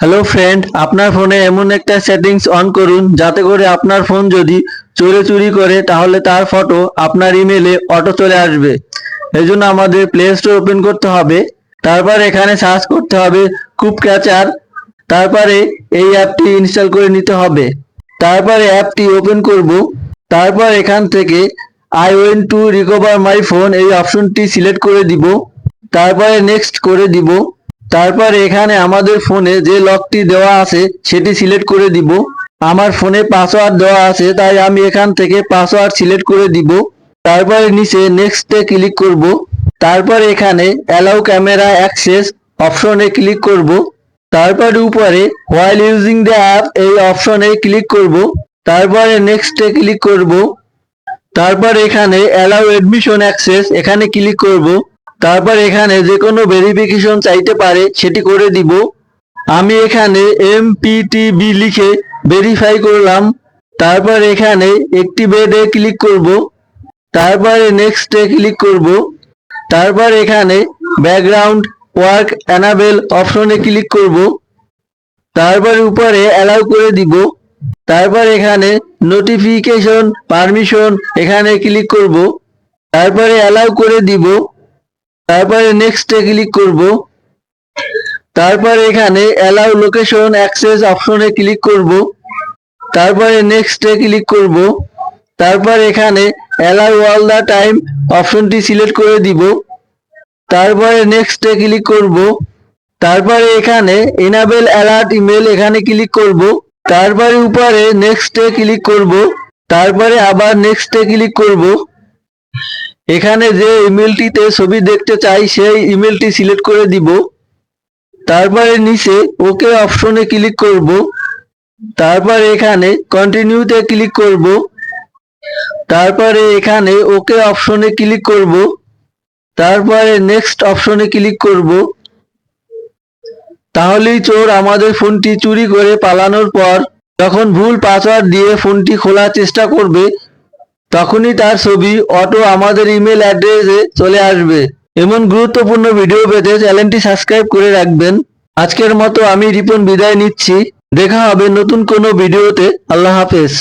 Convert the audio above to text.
Hello friend আপনার ফোনে এমন একটা সেটিংস অন করুন, যাতে করে আপনার ফোন যদি চোরে চুরি করে, তাহলে তার ফটো আপনার ইমেলে অটো চলে আসবে। এই জন্য আমাদের প্লে স্টোর ওপেন করতে হবে। তারপর এখানে সার্চ করতে হবে কুপ ক্যাচার তারপরে এই অ্যাপটি ইনস্টল করে নিতে হবে। তারপরে অ্যাপটি ওপেন করব। তারপর এখান থেকে I want to recover my phone এই অপশনটি সিলেক্ট করে দিব। তারপরে নেক্সট করে দিব। তারপর এখানে আমাদের ফোনে যে লকটি দেওয়া আছে, সেটি সিলেক্ট করে দিব। আমার ফোনে পাসওয়ার্ড দেওয়া আছে, তাই আমি এখান থেকে পাসওয়ার্ড সিলেক্ট করে দিব। তারপরে নিচে নেক্সটে ক্লিক করব। তারপর এখানে অ্যালাউ ক্যামেরা অ্যাক্সেস অপশনে ক্লিক করব। তারপর উপরে হোয়াইল ইউজিং দ্য অ্যাপ এই অপশনে ক্লিক করব। তারপরে নেক্সটে ক্লিক করব। তারপর এখানে অ্যালাউ অ্যাডমিশন অ্যাক্সেস এখানে ক্লিক করব। তারপর এখানে যে কোনো ভেরিফিকেশন চাইতে পারে, সেটি করে দিব। আমি এখানে এমপিটিবি লিখে ভেরিফাই করলাম। তারপর এখানে একটি বেডে ক্লিক করব। তারপরে নেক্সটে ক্লিক করব। তারপর এখানে ব্যাকগ্রাউন্ড ওয়ার্ক অ্যানাবেল অপশনে ক্লিক করব। তারপর উপরে অ্যালাউ করে দিব। তারপর এখানে নোটিফিকেশন পারমিশন এখানে ক্লিক করব। তারপরে অ্যালাউ করে দিব। তারপরে নেক্সটে ক্লিক করব। তারপরে এখানে অ্যালাউ লোকেশন অ্যাক্সেস অপশনে ক্লিক করব। তারপরে নেক্সটে ক্লিক করব। তারপর এখানে অ্যালাউ অল দা টাইম অপশনটি সিলেক্ট করে দিব। তারপরে নেক্সটে ক্লিক করব। তারপরে এখানে এনাবেল অ্যালার্ট ইমেল এখানে ক্লিক করব। তারপরে উপরে নেক্সটে ক্লিক করব। তারপরে আবার নেক্সটে ক্লিক করব। এখানে যে ইমেলটিতে ছবি দেখতে চাই, সেই ইমেলটি সিলেক্ট করে দিব। তারপরে নিচে ওকে অপশনে ক্লিক করব। তারপরে এখানে কন্টিনিউতে ক্লিক করব। তারপরে এখানে ওকে অপশনে ক্লিক করব। তারপরে নেক্সট অপশনে ক্লিক করব। তাহলেই চোর আমাদের ফোনটি চুরি করে পালানোর পর, যখন ভুল পাসওয়ার্ড দিয়ে ফোনটি খোলার চেষ্টা করবে তখনই তার ছবি অটো আমাদের ইমেল অ্যাড্রেসে চলে আসবে। এমন গুরুত্বপূর্ণ ভিডিও পেতে চ্যানেলটি সাবস্ক্রাইব করে রাখবেন। আজকের মতো আমি রিপন বিদায় নিচ্ছি। দেখা হবে নতুন কোনো ভিডিওতে আল্লাহ হাফেজ।